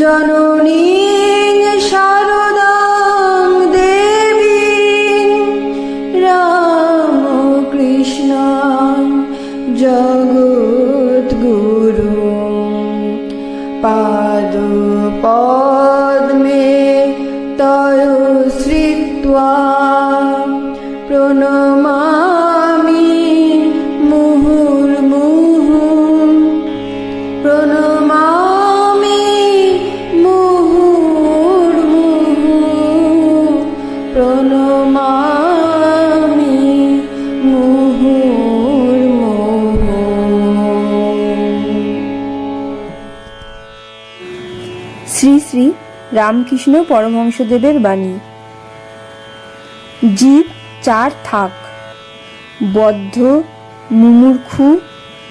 জননী রামকৃষ্ণ পরমহংসদেবের বাণী। জীব চার থাক, বদ্ধ, মুমূর্খু,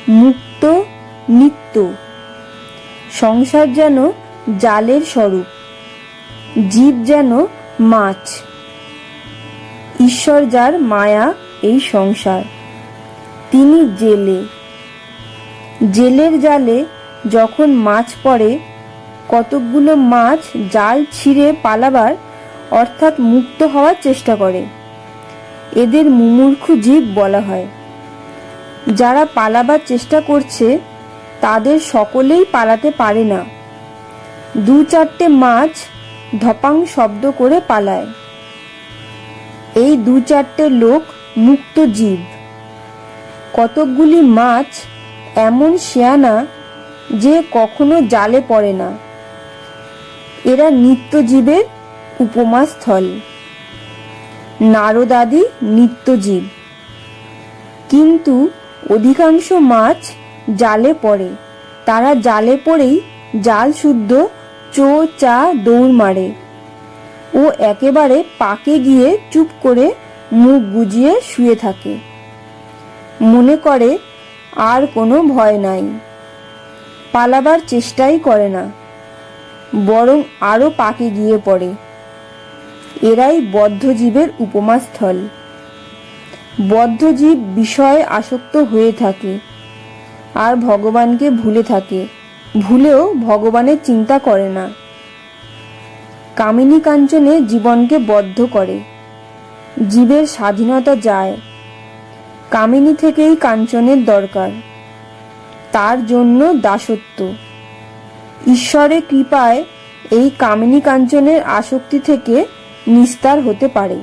মুক্ত, নিত্য। সংসার যেন জালের স্বরূপ, জীব যেন মাছ। ঈশ্বর যার মায়া এই সংসার, তিনি জেলে। জেলের জালে যখন মাছ পড়ে কতকগুলো মাছ জাল ছিঁড়ে পালাবার অর্থাৎ মুক্ত হওয়ার চেষ্টা করে। এদের মুমূর্খু জীব বলা হয়। যারা পালাবার চেষ্টা করছে, তাদের সকলেই পালাতে পারে না। দু চারটে মাছ ধপাং শব্দ করে পালায়। এই দু চারটে লোক মুক্ত জীব। কতকগুলি মাছ এমন শেয়ানা যে কখনো জালে পড়ে না। এরা নিত্যজীবের উপমা স্থল নারদাদি নিত্যজীব। কিন্তু অধিকাংশ মাছ জালে পড়ে। তারা জালে পড়েই জাল শুদ্ধ চো চা দৌড় মারে। ও একেবারে পাকে গিয়ে চুপ করে মুখ গুজিয়ে শুয়ে থাকে। মনে করে, আর কোনো ভয় নাই। পালাবার চেষ্টাই করে না। বরং আরও পাকে গিয়ে পড়ে। এরাই বদ্ধজীবের উপমাস্থল। বদ্ধজীব বিষয়ে আসক্ত হয়ে থাকে আর ভগবানকে ভুলে থাকে। ভুলেও ভগবানের চিন্তা করে না। কামিনী কাঞ্চনে জীবনকে বদ্ধ করে। জীবের স্বাধীনতা যায়। কামিনী থেকেই কাঞ্চনের দরকার। তার জন্য দাসত্ব। ঈশ্বরের কৃপায় এই কামিনী কাঞ্চনের আসক্তি থেকে নিস্তার হতে পারে।